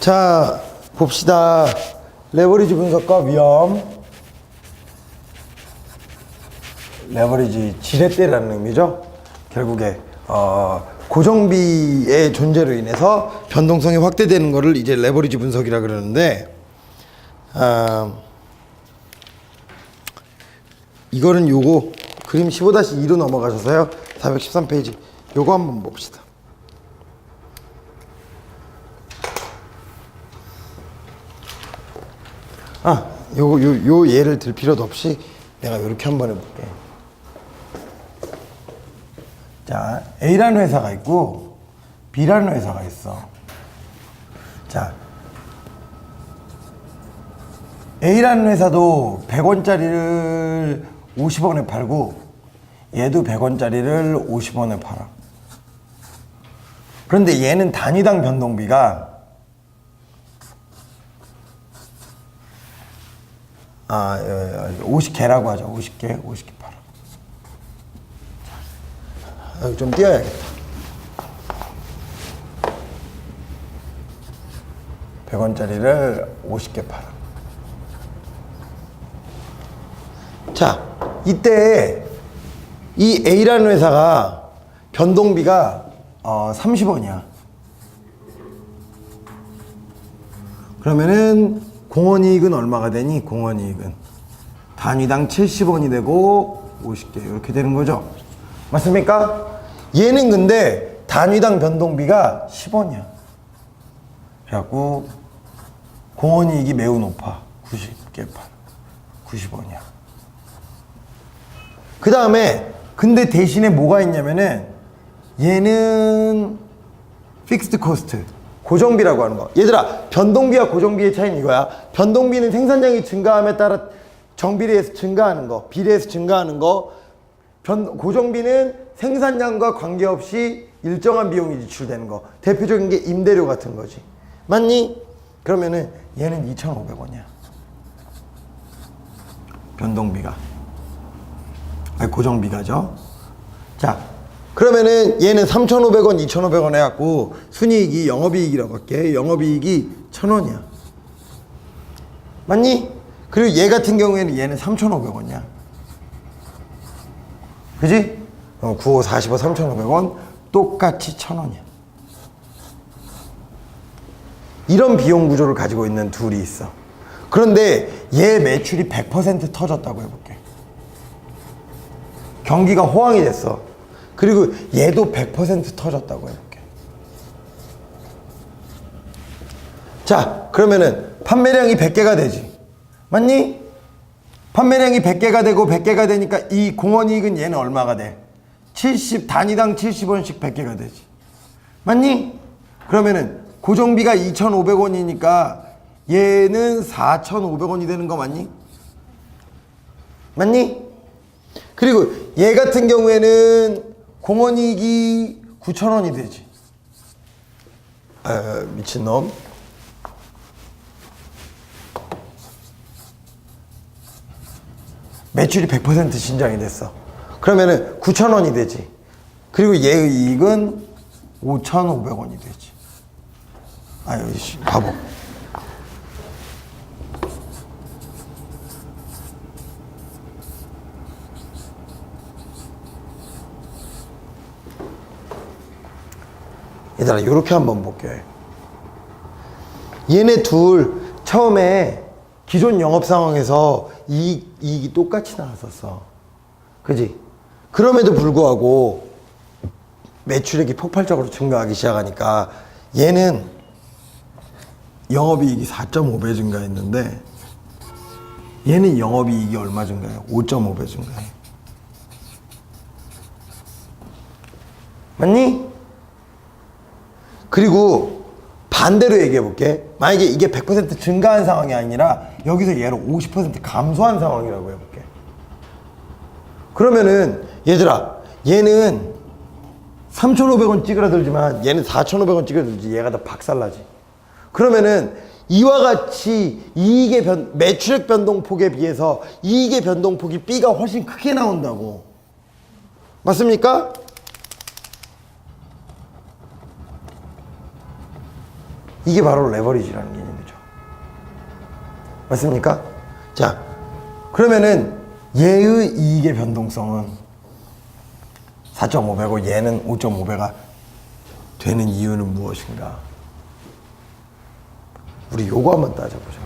자, 봅시다. 레버리지 분석과 위험. 레버리지 지렛대라는 의미죠. 결국에 어, 고정비의 존재로 인해서 변동성이 확대되는 것을 이제 레버리지 분석이라 그러는데 아, 이거는 요거 그림 15-2로 넘어가셔서요. 413페이지. 요거 한번 봅시다. 아, 요거 요, 요 예를 들 필요도 없이 내가 요렇게 한번 해볼게. 자, A라는 회사가 있고 B라는 회사가 있어. 자, A라는 회사도 100원짜리를 50원에 팔고 얘도 100원짜리를 50원에 팔아. 그런데 얘는 단위당 변동비가 아, 50개라고 하죠. 50개, 50개 팔아. 자, 여기 좀 띄어야겠다. 100원짜리를 50개 팔아. 자, 이때 이 A라는 회사가 변동비가 어, 30원이야. 그러면은 공원이익은 얼마가 되니? 공원이익은 단위당 70원이 되고 50개 이렇게 되는 거죠. 맞습니까? 얘는 근데 단위당 변동비가 10원이야. 그래갖고 공원이익이 매우 높아. 90개 팔. 90원이야. 그 다음에 근데 대신에 뭐가 있냐면은 얘는 픽스드 코스트 고정비라고 하는 거. 얘들아 변동비와 고정비의 차이는 이거야. 변동비는 생산량이 증가함에 따라 정비례에서 증가하는 거 비례에서 증가하는 거. 변, 고정비는 생산량과 관계없이 일정한 비용이 지출되는 거. 대표적인 게 임대료 같은 거지. 맞니? 그러면은 얘는 2,500원이야. 변동비가. 아니, 고정비가죠. 자, 그러면은 얘는 3,500원, 2,500원 해갖고 순이익이 영업이익이라고 할게. 영업이익이 1,000원이야. 맞니? 그리고 얘 같은 경우에는 얘는 3,500원이야. 그지? 어, 95, 45, 3,500원 똑같이 1,000원이야. 이런 비용 구조를 가지고 있는 둘이 있어. 그런데 얘 매출이 100% 터졌다고 해볼게. 경기가 호황이 됐어. 그리고 얘도 100% 터졌다고 해볼게. 자, 그러면은 판매량이 100개가 되지. 맞니? 판매량이 100개가 되고 100개가 되니까 이 공원이익은 얘는 얼마가 돼? 70, 단위당 70원씩 100개가 되지. 맞니? 그러면은 고정비가 2,500원이니까 얘는 4,500원이 되는 거 맞니? 맞니? 그리고 얘 같은 경우에는 공원이익이 9,000원이 되지. 아, 미친놈. 매출이 100% 신장이 됐어. 그러면은 9,000원이 되지. 그리고 얘의 이익은 5,500원이 되지. 아유, 씨, 바보. 얘들아, 요렇게 한번 볼게. 얘네 둘 처음에 기존 영업 상황에서 이익, 이익이 똑같이 나왔었어. 그지? 그럼에도 불구하고 매출액이 폭발적으로 증가하기 시작하니까 얘는 영업이익이 4.5배 증가했는데 얘는 영업이익이 얼마 증가해? 5.5배 증가해. 맞니? 그리고 반대로 얘기해 볼게. 만약에 이게 100% 증가한 상황이 아니라 여기서 얘를 50% 감소한 상황이라고 해 볼게. 그러면은 얘들아, 얘는 3,500원 찌그러들지만 얘는 4,500원 찌그러들지 얘가 더 박살나지. 그러면은 이와 같이 이익의 변, 매출액 변동폭에 비해서 이익의 변동폭이 B가 훨씬 크게 나온다고. 맞습니까? 이게 바로 레버리지라는 개념이죠. 맞습니까? 자, 그러면은 얘의 이익의 변동성은 4.5배고 얘는 5.5배가 되는 이유는 무엇인가? 우리 요거 한번 따져보죠.